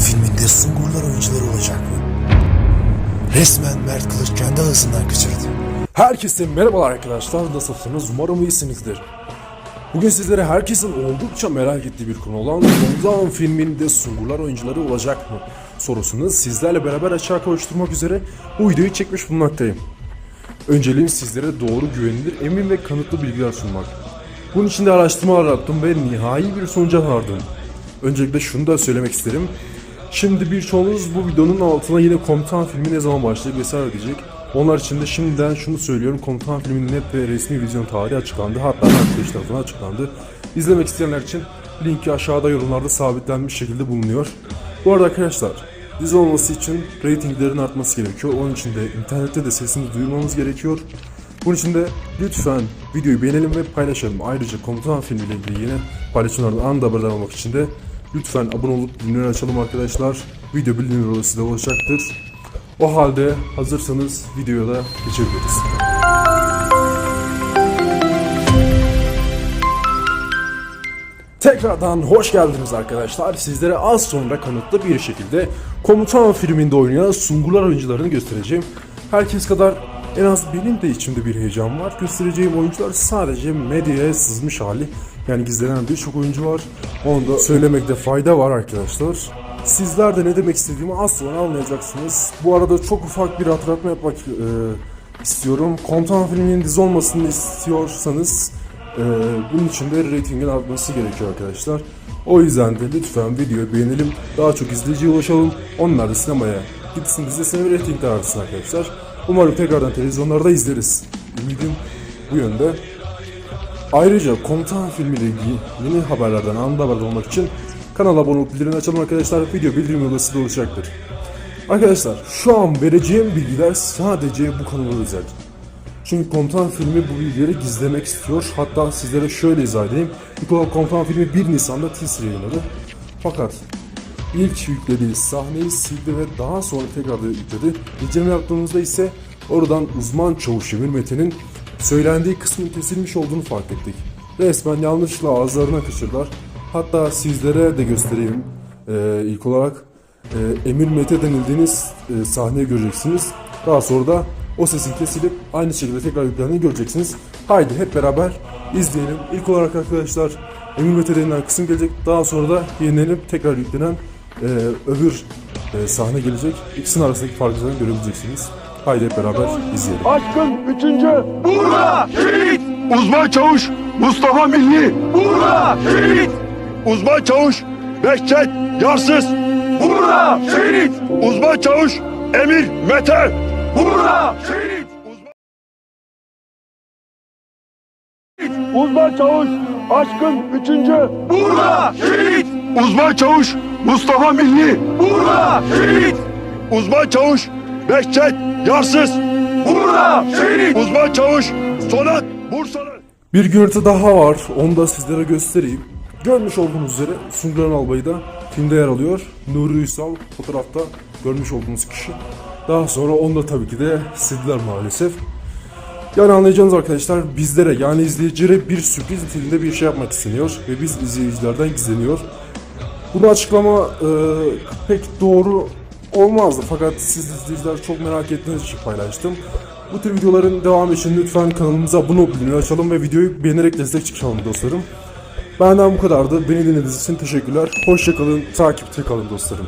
filminde Sungurlar oyuncuları olacak mı? Resmen Mert Kılıç kendi ağzından kaçırdı. Herkese merhabalar arkadaşlar. Nasılsınız? Umarım iyisinizdir. Bugün sizlere herkesin oldukça merak ettiği bir konu olan Dondan filminde Sungurlar oyuncuları olacak mı? sorusunu sizlerle beraber açığa kavuşturmak üzere bu videoyu çekmiş bulunmaktayım. Önceliğim sizlere doğru, güvenilir, emin ve kanıtlı bilgiler sunmak. Bunun için de araştırmalar yaptım ve nihai bir sonuca vardım. Öncelikle şunu da söylemek isterim. Şimdi birçoğunuz bu videonun altına yine komutan filmi ne zaman başlayacak vesaire diyecek. Onlar için de şimdiden şunu söylüyorum. Komutan filminin net resmi vizyon tarihi açıklandı. Hatta arkadaş tarafından açıklandı. İzlemek isteyenler için linki aşağıda yorumlarda sabitlenmiş şekilde bulunuyor. Bu arada arkadaşlar dizi olması için reytinglerin artması gerekiyor. Onun için de internette de sesini duyurmamız gerekiyor. Bunun için de lütfen videoyu beğenelim ve paylaşalım. Ayrıca komutan filmiyle ilgili yine paylaşımlardan anında haberdar olmak için de lütfen abone olup bildirimleri açalım arkadaşlar. Video bildirimleri size ulaşacaktır. O halde hazırsanız videoya da geçebiliriz. Tekrardan hoş geldiniz arkadaşlar. Sizlere az sonra kanıtlı bir şekilde Komutan filminde oynayan Sungurlar oyuncularını göstereceğim. Herkes kadar en az benim de içimde bir heyecan var. Göstereceğim oyuncular sadece medyaya sızmış hali. Yani gizlenen birçok oyuncu var. Onu da söylemekte fayda var arkadaşlar. Sizler de ne demek istediğimi az sonra anlayacaksınız. Bu arada çok ufak bir hatırlatma yapmak e, istiyorum. Komutan filminin dizi olmasını istiyorsanız ee, bunun için de reytingin artması gerekiyor arkadaşlar. O yüzden de lütfen videoyu beğenelim. Daha çok izleyiciye ulaşalım. Onlar da sinemaya gitsin izlesin ve reytingler artsın arkadaşlar. Umarım tekrardan televizyonlarda izleriz. Ümidim bu yönde. Ayrıca Komutan filmiyle ilgili yeni haberlerden anında haberdar olmak için kanala abone olup bildirimleri açalım arkadaşlar. Video bildirim yolası da olacaktır. Arkadaşlar şu an vereceğim bilgiler sadece bu kanala özel. Çünkü Komutan filmi bu bilgileri gizlemek istiyor. Hatta sizlere şöyle izah edeyim. Olarak Komutan filmi 1 Nisan'da teaser yayınladı. Fakat ilk yüklediği sahneyi sildi ve daha sonra tekrar da yükledi. İnceleme yaptığımızda ise oradan uzman çavuş Emir Mete'nin söylendiği kısmın kesilmiş olduğunu fark ettik. Resmen yanlışla ağızlarına kaçırdılar. Hatta sizlere de göstereyim. Ee, ilk olarak e, Emir Mete denildiğiniz e, sahneyi göreceksiniz. Daha sonra da o sesin kesilip aynı şekilde tekrar yüklendiğini göreceksiniz. Haydi hep beraber izleyelim. İlk olarak arkadaşlar Emir Mete denilen kısım gelecek. Daha sonra da yenilenip tekrar yüklenen e, öbür e, sahne gelecek. İkisinin arasındaki farkları görebileceksiniz. Haydi hep beraber izleyelim. Aşkın üçüncü. Burada şehit. Uzman çavuş Mustafa Milli. Burada şehit. Uzman çavuş Behçet Yarsız. Burada şehit. Uzman çavuş Emir Mete. Burada şehit. Uzman, Uzman çavuş Aşkın üçüncü. Burada şehit. Uzman çavuş Mustafa Milli. Burada şehit. Uzman çavuş Behçet Yarsız. Burada şehit. Uzman çavuş Sonat Bursalı. Bir görüntü daha var. Onu da sizlere göstereyim. Görmüş olduğunuz üzere Sungran Albayı da filmde yer alıyor. Nuri Ünsal fotoğrafta görmüş olduğunuz kişi. Daha sonra onu da tabii ki de sildiler maalesef. Yani anlayacağınız arkadaşlar bizlere yani izleyicilere bir sürpriz niteliğinde bir şey yapmak isteniyor ve biz izleyicilerden gizleniyor. Bunu açıklama e, pek doğru olmazdı fakat siz izleyiciler çok merak ettiğiniz için paylaştım. Bu tür videoların devamı için lütfen kanalımıza abone olup bildirimleri açalım ve videoyu beğenerek destek çıkalım dostlarım. Benden bu kadardı. Beni dinlediğiniz için teşekkürler. Hoşçakalın, takipte kalın dostlarım.